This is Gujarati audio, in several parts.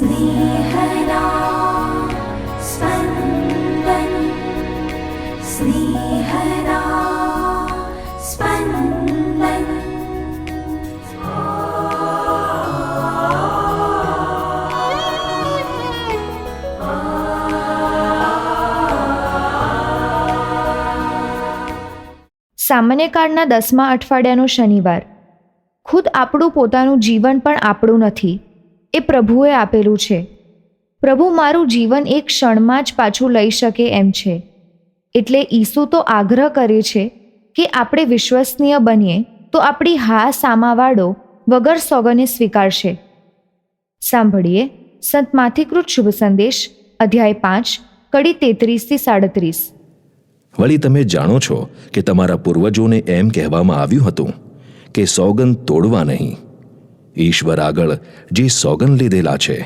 स्नेहदा स्पन्दन् स्नेहदा स्पन्दन् સામાન્ય કાળના દસમા અઠવાડિયાનો શનિવાર ખુદ આપણું પોતાનું જીવન પણ આપણું નથી એ પ્રભુએ આપેલું છે. પ્રભુ મારું જીવન એક ક્ષણમાં જ પાછું લઈ શકે એમ છે. એટલે ઈસુ તો આગ્રહ કરે છે કે આપણે વિશ્વસનીય બનીએ તો આપણી હા સામાવાળો વગર સોગને સ્વીકારશે. સાંભળીએ સંત માથિકૃત શુભ સંદેશ, અધ્યાય પાંચ, કડી તેત્રીસથી સાડત્રીસ. વળી તમે જાણો છો કે તમારા પૂર્વજોને એમ કહેવામાં આવ્યું હતું કે સોગન તોડવા નહીં. ઈશ્વર આગળ જે સોગન લીધેલા છે,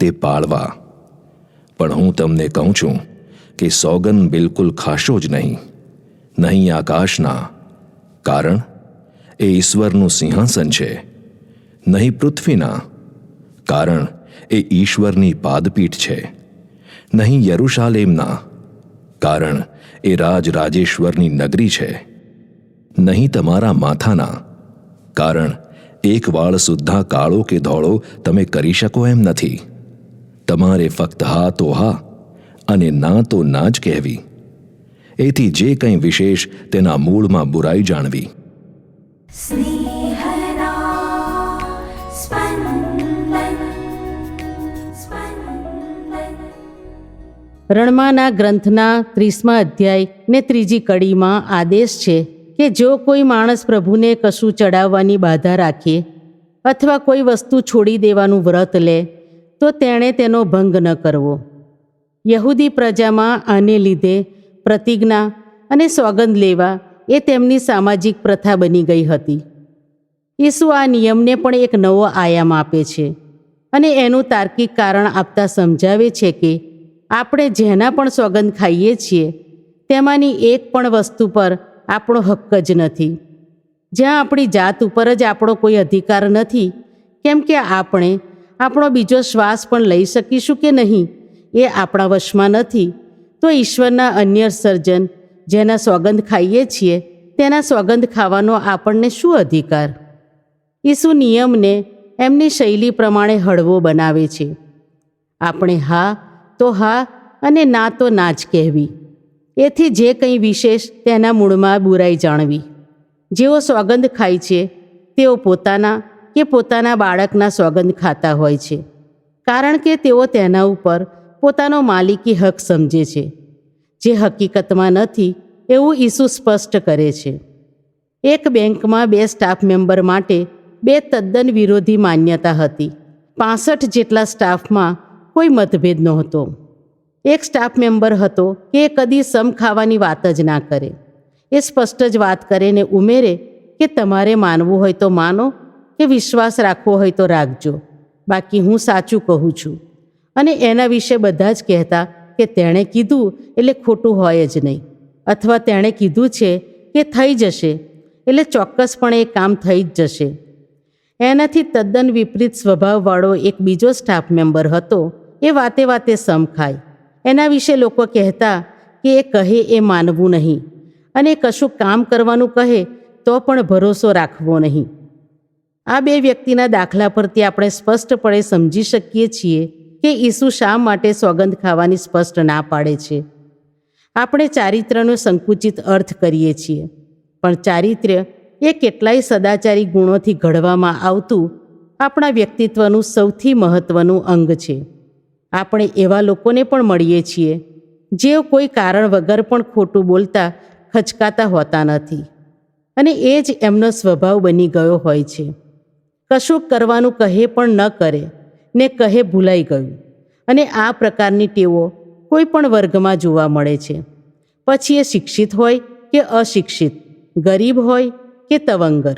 તે પાળવા. પણ હું તમને કહું છું કે સોગન બિલકુલ ખાશો જ નહીં નહીં આકાશના. કારણ, એ ઈશ્વરનું સિંહાસન છે, નહીં પૃથ્વીના. કારણ, એ ઈશ્વરની પાદપીઠ છે, નહીં યરુશાલેમના. કારણ, એ રાજ રાજેશ્વરની નગરી છે, નહીં તમારા માથાના. કારણ એક વાળ સુદ્ધા કાળો કે ધોળો તમે કરી શકો એમ નથી. તમારે ફક્ત હા તો હા અને ના તો ના જ કહેવી. એથી જે કંઈ વિશેષ તેના મૂળમાં બુરાઈ જાણવી. રણમાના ગ્રંથના ત્રીસમા અધ્યાય ને ત્રીજી કડીમાં આદેશ છે. કે જો કોઈ માણસ પ્રભુને કશું ચડાવવાની બાધા રાખે અથવા કોઈ વસ્તુ છોડી દેવાનું વ્રત લે, તો તેણે તેનો ભંગ ન કરવો. યહૂદી પ્રજામાં આને લીધે પ્રતિજ્ઞા અને સોગંદ લેવા એ તેમની સામાજિક પ્રથા બની ગઈ હતી. ઈસુ આ નિયમને પણ એક નવો આયામ આપે છે અને એનું તાર્કિક કારણ આપતા સમજાવે છે કે આપણે જેના પણ સોગંદ ખાઈએ છીએ, તેમાંની એક પણ વસ્તુ પર આપણો હક્ક જ નથી. જ્યાં આપણી જાત ઉપર જ આપણો કોઈ અધિકાર નથી, કેમ કે આપણે આપણો બીજો શ્વાસ પણ લઈ શકીશું કે નહીં, એ આપણા વશમાં નથી. તો ઈશ્વરના અન્ય સર્જન જેના સોગંદ ખાઈએ છીએ, તેના સોગંદ ખાવાનો આપણને શું અધિકાર? ઈસુ નિયમને એમની શૈલી પ્રમાણે હળવો બનાવે છે. આપણે હા તો હા અને ના તો ના જ કહેવી. એથી જે કંઈ વિશેષ તેના મૂળમાં બુરાઈ જાણવી. જેઓ સોગંદ ખાય છે, તેઓ પોતાના કે પોતાના બાળકના સોગંદ ખાતા હોય છે. કારણ કે તેઓ તેના ઉપર પોતાનો માલિકી હક સમજે છે, જે હકીકતમાં નથી એવું ઈસુ સ્પષ્ટ કરે છે. એક બેંકમાં બે સ્ટાફ મેમ્બર માટે બે તદ્દન વિરોધી માન્યતા હતી. પાસઠ જેટલા સ્ટાફમાં કોઈ મતભેદ નહોતો. એક સ્ટાફ મેમ્બર હતો કે એ કદી સમ ખાવાની વાત જ ના કરે. એ સ્પષ્ટ જ વાત કરે ને ઉમેરે કે તમારે માનવું હોય તો માનો, કે વિશ્વાસ રાખવો હોય તો રાખજો. બાકી હું સાચું કહું છું. અને એના વિશે બધા જ કહેતા કે તેણે કીધું એટલે ખોટું હોય જ નહીં. અથવા તેણે કીધું છે કે થઈ જશે એટલે ચોક્કસપણે એ કામ થઈ જ જશે. એનાથી તદ્દન વિપરીત સ્વભાવવાળો એક બીજો સ્ટાફ મેમ્બર હતો, એ વાતે વાતે સમ ખાય. એના વિશે લોકો કહેતા કે એ કહે એ માનવું નહીં. અને કશું કામ કરવાનું કહે તો પણ ભરોસો રાખવો નહીં. આ બે વ્યક્તિના દાખલા પરથી આપણે સ્પષ્ટપણે સમજી શકીએ છીએ કે ઈસુ શા માટે સોગંદ ખાવાની સ્પષ્ટ ના પાડે છે. આપણે ચારિત્રનો સંકુચિત અર્થ કરીએ છીએ. પણ ચારિત્ર્ય એ કેટલાય સદાચારી ગુણોથી ઘડવામાં આવતું આપણા વ્યક્તિત્વનું સૌથી મહત્ત્વનું અંગ છે. આપણે એવા લોકોને પણ મળીએ છીએ જેઓ કોઈ કારણ વગર પણ ખોટું બોલતા, ખચકાતા હોતા નથી. અને એ જ એમનો સ્વભાવ બની ગયો હોય છે. કશું કરવાનું કહે પણ ન કરે, ને કહે ભૂલાઈ ગયું. અને આ પ્રકારની ટેવો કોઈ પણ વર્ગમાં જોવા મળે છે. પછી એ શિક્ષિત હોય કે અશિક્ષિત, ગરીબ હોય કે તવંગર.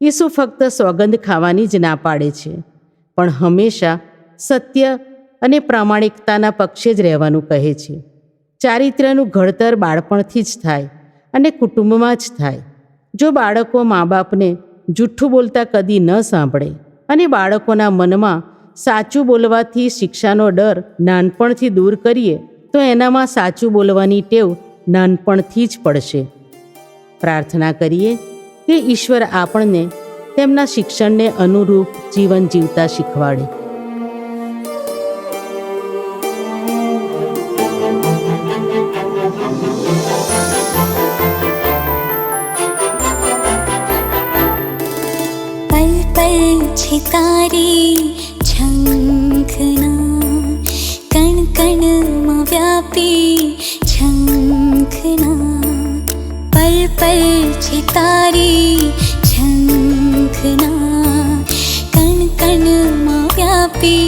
ઈસુ ફક્ત સોગંદ ખાવાની જ ના પાડે છે. પણ હંમેશા સત્ય અને પ્રામાણિકતાના પક્ષે જ રહેવાનું કહે છે. ચારિત્ર્યનું ઘડતર બાળપણથી જ થાય અને કુટુંબમાં જ થાય. જો બાળકો મા બાપને જૂઠ્ઠું બોલતા કદી ન સાંભળે અને બાળકોના મનમાં સાચું બોલવાથી શિક્ષાનો ડર નાનપણથી દૂર કરીએ, તો એનામાં સાચું બોલવાની ટેવ નાનપણથી જ પડશે. પ્રાર્થના કરીએ કે ઈશ્વર આપણને તેમના શિક્ષણને અનુરૂપ જીવન જીવતા શીખવાડે. पल् व्यापी कणकण पल पल छितारी पल् कण कणक व्यापी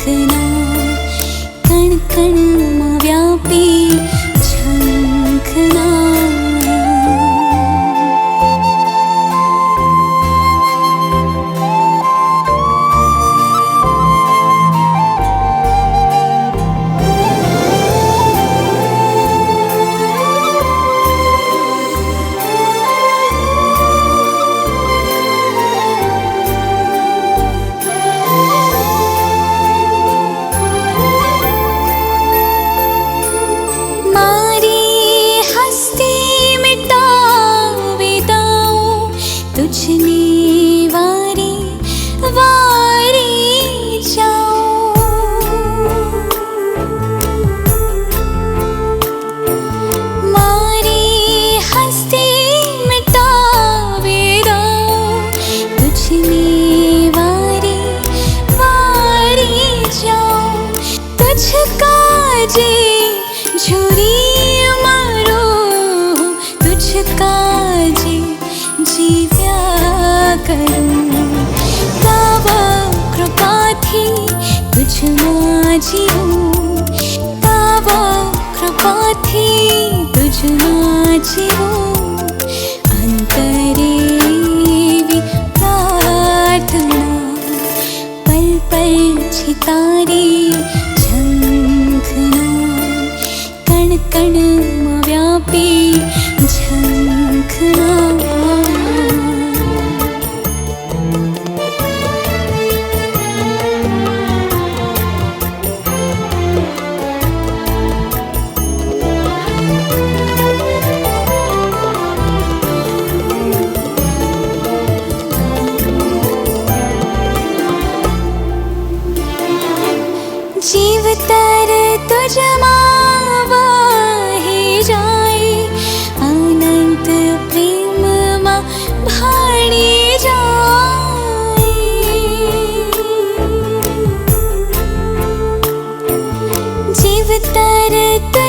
खना कणकण व्यापी झङ्खना જીવું તવ કૃપાથી તુજમાં જીવું અંતરેવી પ્રાર્થના પલ પલ છે તારી ઝંખના કણ કણમાં વ્યાપી ઝંખના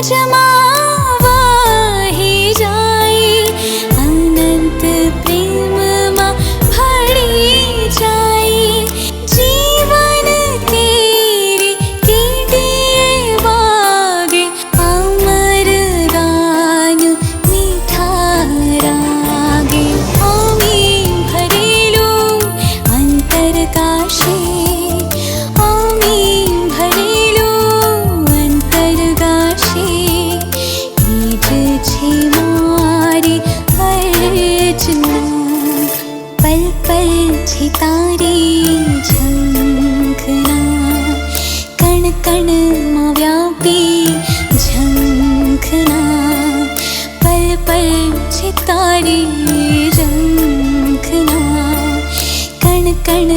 Trên कर्ण व्यापी झंखना पल पल चितारी रंखना कण कण